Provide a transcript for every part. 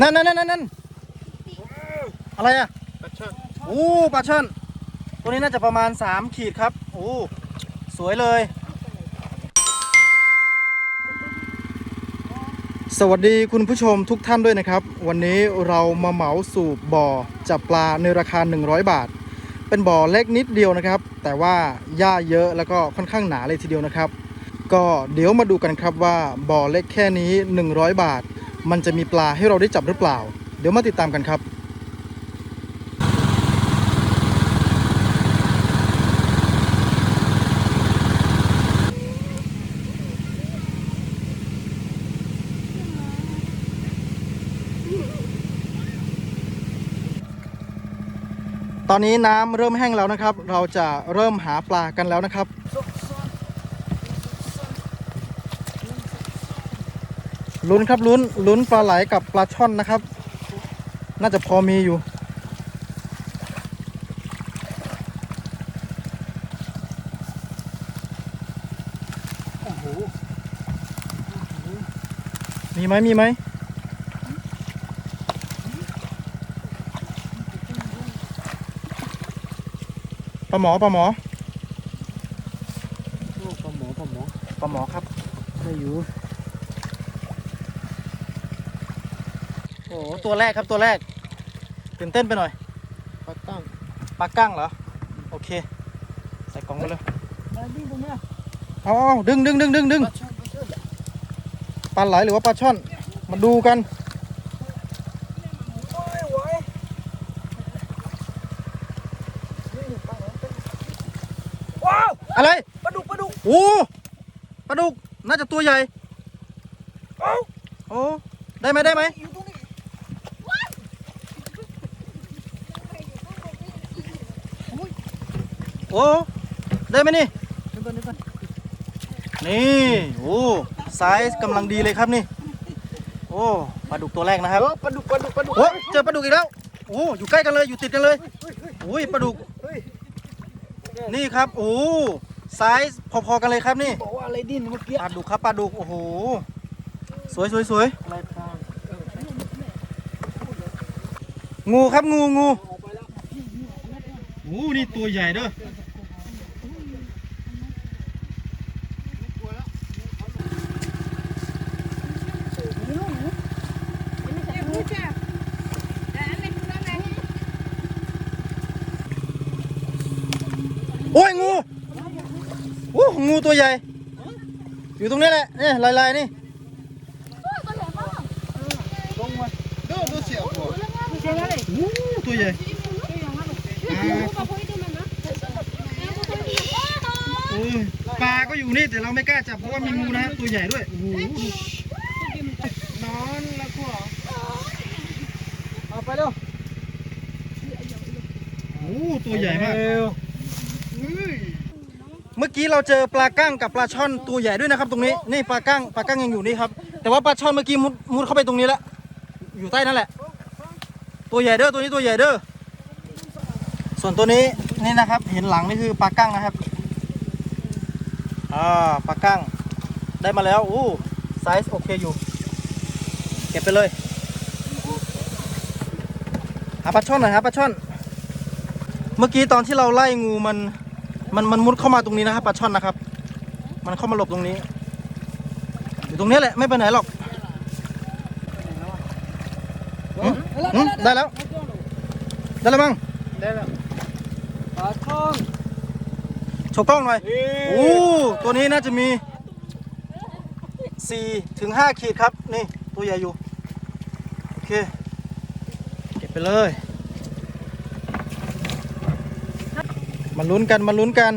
นั่นนั่นนั่นนั่นอะไรอะปลาช่อนโอ้ปลาช่อนตัวนี้น่าจะประมาณ 3 ขีดครับโอ้สวยเลย สวัสดีคุณผู้ชมทุกท่านด้วยนะครับ วันนี้เรามาเหมาสูบบ่อจับปลาในราคา 100 บาท เป็นบ่อเล็กนิดเดียวนะครับ แต่ว่าหญ้าเยอะแล้วก็ค่อนข้างหนาเลยทีเดียวนะครับ ก็เดี๋ยวมาดูกันครับว่าบ่อเล็กแค่นี้ 100 บาท มันจะมีปลาให้เราได้จับหรือเปล่า เดี๋ยวมาติดตามกันครับ ตอนนี้น้ำเริ่มแห้งแล้วนะครับ เราจะเริ่มหาปลากันแล้วนะครับ ลุ้นครับลุ้นลุ้นปลาไหลกับปลาช่อนนะครับ น่าจะพอมีอยู่ มีไหมมีไหมปลาหมอปลาหมอโอ้ปลาหมอปลาหมอปลาหมอครับได้อยู่ โอ้โหตัวแรกครับตัวแรกตื่นเต้นไปหน่อยปลาตั้งปลากั้งเหรอ โอเค ใส่กล่องไปเลยมาดิ้นตรงเนี้ยเอาเอาดึงดึงดึงดึงดึงปลาช่อนปลาช่อนปลาไหลหรือว่าปลาช่อน มาดูกันโอ้ยไหวนี่ปลาไหลเป็นว้าวอะไรปลาดุกปลาดุกโอ้ปลาดุกน่าจะตัวใหญ่เอ้าโอ้ได้ไหมได้ไหมอยู่ตรงนี้ โอ้ได้ไหมนี่เดี๋ยวก่อนเดี๋ยวก่อนนี่โอ้ไซส์กำลังดีเลยครับนี่ โอ้ปลาดุกตัวแรกนะครับเออปลาดุกปลาดุกปลาดุกโอ้เจอปลาดุกอีกแล้วโอ้อยู่ใกล้กันเลยอยู่ติดกันเลยเฮ้ยเฮ้ยโอ้ยปลาดุกเฮ้ยนี่ครับโอ้ไซส์พอๆกันเลยครับนี่บอกว่าอะไรดิ้นเมื่อกี้ปลาดุกครับปลาดุกโอ้โหสวยสวยสวยอะไรปลาเอองูครับงูงูออกไปแล้วโอ้นี่ตัวใหญ่เด้อ โอ้ยงูโอ้งูตัวใหญ่ อยู่ตรงนี้แหละเนี่ยลายๆนี่ลงมาดูดูเสียวหัวโอ้ตัวใหญ่โอ้ยปลาก็อยู่นี่แต่เราไม่กล้าจับเพราะว่ามีงูนะตัวใหญ่ด้วยโอ้โหดูนอนแล้วกูเหรอเอาไปเร็วโอ้ตัวใหญ่มากเร็วเฮ้ย เมื่อกี้เราเจอปลากั้งกับปลาช่อนตัวใหญ่ด้วยนะครับ ตรงนี้นี่ปลากั้งปลากั้งยังอยู่นี่ครับ แต่ว่าปลาช่อนเมื่อกี้มุดมุดเข้าไปตรงนี้แล้วอยู่ใต้นั่นแหละ ตัวใหญ่เด้อตัวนี้ตัวใหญ่เด้อส่วนตัวนี้นี่นะครับ เห็นหลังนี่คือปลากั้งนะครับอ่าปลากั้งได้มาแล้วโอ้ไซส์โอเคอยู่ เก็บไปเลยหาปลาช่อนหน่อยหาปลาช่อน เมื่อกี้ตอนที่เราไล่งูมัน มันมันมุดเข้ามาตรงนี้นะครับปลาช่อนนะครับ มันเข้ามาหลบตรงนี้อยู่ตรงนี้แหละไม่ไปไหนหรอกหึหึได้แล้ว ได้แล้วมั้งได้แล้วปลาช่อนโชว์กล้องหน่อยโอ้ตัวนี้น่าจะมี4ถึง5ขีดครับ นี่ ตัวใหญ่อยู่ โอเค เก็บไปเลย มาลุ้นกันมาลุ้นกัน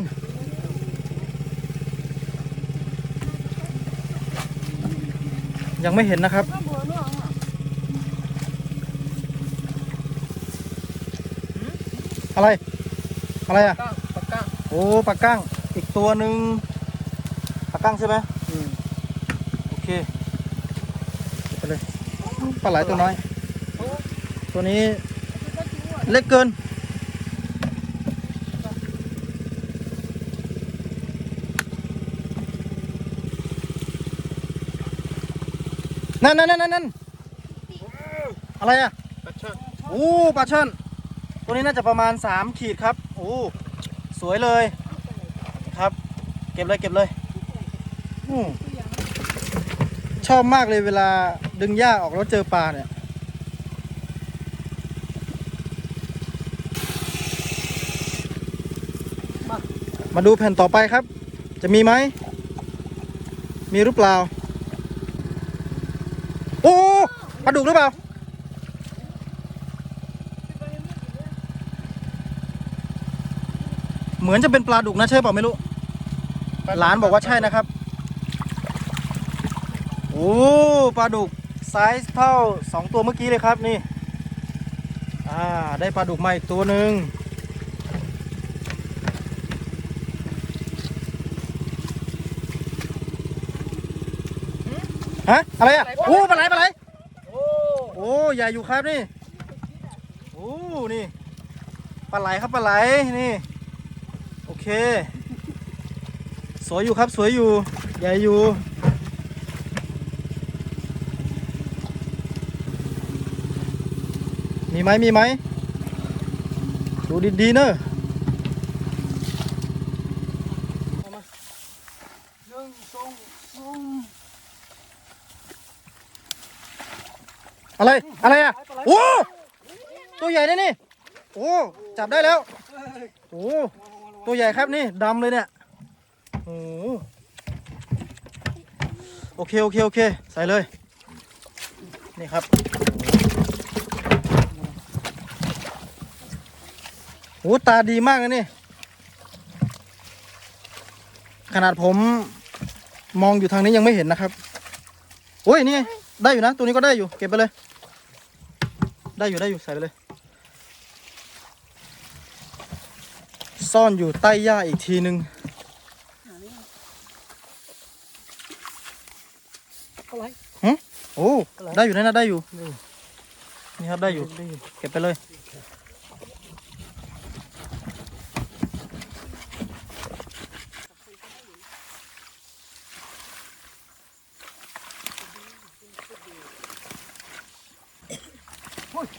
ยังไม่เห็นนะครับ อะไร อะไรอะก้างปลาก้างโอ้ปลากั้ง อีกตัวหนึ่งปลากั้งใช่ไหมอืมโอเคเก็บไปเลยปลาไหลตัวน้อย ตัวนี้เล็กเกิน นั่นนั่นนั่นนั่นอะไรอะปลาช่อนโอ้ปลาช่อนตัวนี้น่าจะประมาณ 3 ขีดครับโอ้สวยเลยครับ เก็บเลยเก็บเลยอมชอบมากเลยเวลาดึงหญ้าออกแล้วเจอปลาเนี่ยมาดูแผ่นต่อไปครับ จะมีไหม มีหรือเปล่า โอ้ ปลาดุกหรือเปล่าเหมือนจะเป็นปลาดุกนะใช่เปล่าไม่รู้หลานบอกว่าใช่นะครับ โอ้ปลาดุกไซส์เท่าสองตัวเมื่อกี้เลยครับนี่ อ่าได้ปลาดุกมาอีกตัวหนึ่งฮะอะไรอะโอ้ปลาไหลปลาไหล อ้ใหญ่อยู่ครับนี่โอ้นี่ปลาไหลครับปลาไหลนี่โอเค สวยอยู่ครับสวยอยู่ ใหญ่อยู่มีไหมมีไหมดูดีๆเนอะ หนึ่งสองสอง อะไร อะไรอะโอ้ตัวใหญ่เลยนี่ โอ้ จับได้แล้ว โอ้ ตัวใหญ่ครับนี่ดำเลยเนี่ย โอ้โอเค โอเค โอเค ใส่เลย นี่ครับ โอ้ตาดีมากเลยนี่ ขนาดผมมองอยู่ทางนี้ยังไม่เห็นนะครับ โอ้ย นี่ได้อยู่นะ ตัวนี้ก็ได้อยู่ เก็บไปเลย ได้อยู่ได้อยู่ใส่ไปเลย ซ่อนอยู่ใต้หญ้าอีกทีนึงอะไรโอ้ได้อยู่นะนะได้อยู่นี่ครับได้อยู่ เก็บไปเลย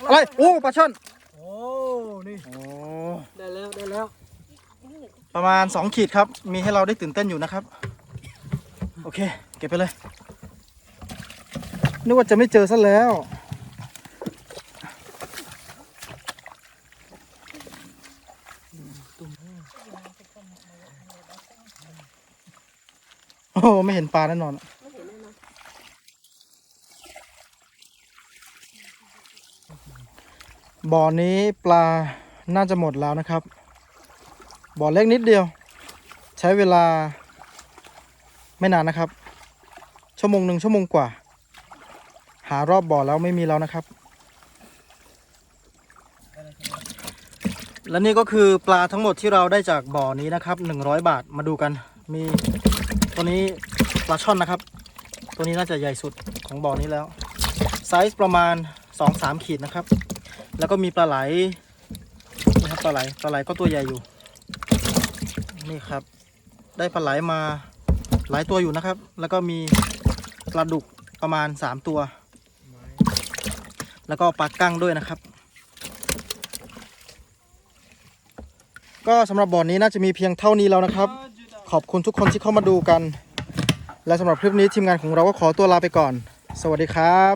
อะไรโอ้ปลาช่อนโอ้นี่โอ้ได้แล้วได้แล้วประมาณ 2 ขีดครับ มีให้เราได้ตื่นเต้นอยู่นะครับ โอเค เก็บไปเลย นึกว่าจะไม่เจอซะแล้ว โอ้โหไม่เห็นปลาแน่นอน บ่อนี้ปลาน่าจะหมดแล้วนะครับ บ่อเล็กนิดเดียว ใช้เวลาไม่นานนะครับ ชั่วโมงหนึ่งชั่วโมงกว่า หารอบบ่อแล้วไม่มีแล้วนะครับ และนี่ก็คือปลาทั้งหมดที่เราได้จากบ่อนี้นะครับ 100 บาทมาดูกัน มีตัวนี้ปลาช่อนนะครับ ตัวนี้น่าจะใหญ่สุดของบ่อนี้แล้ว ไซส์ประมาณ 2-3 ขีดนะครับ แล้วก็มีปลาไหลนี่ครับปลาไหลปลาไหลก็ตัวใหญ่อยู่ นี่ครับ ได้ปลาไหลมาหลายตัวอยู่นะครับ แล้วก็มีปลาดุกประมาณ3ตัว แล้วก็ปลากั้งด้วยนะครับ ก็สำหรับบ่อนนี้น่าจะมีเพียงเท่านี้แล้วนะครับ ขอบคุณทุกคนที่เข้ามาดูกัน และสำหรับคลิปนี้ทีมงานของเราก็ขอตัวลาไปก่อน สวัสดีครับ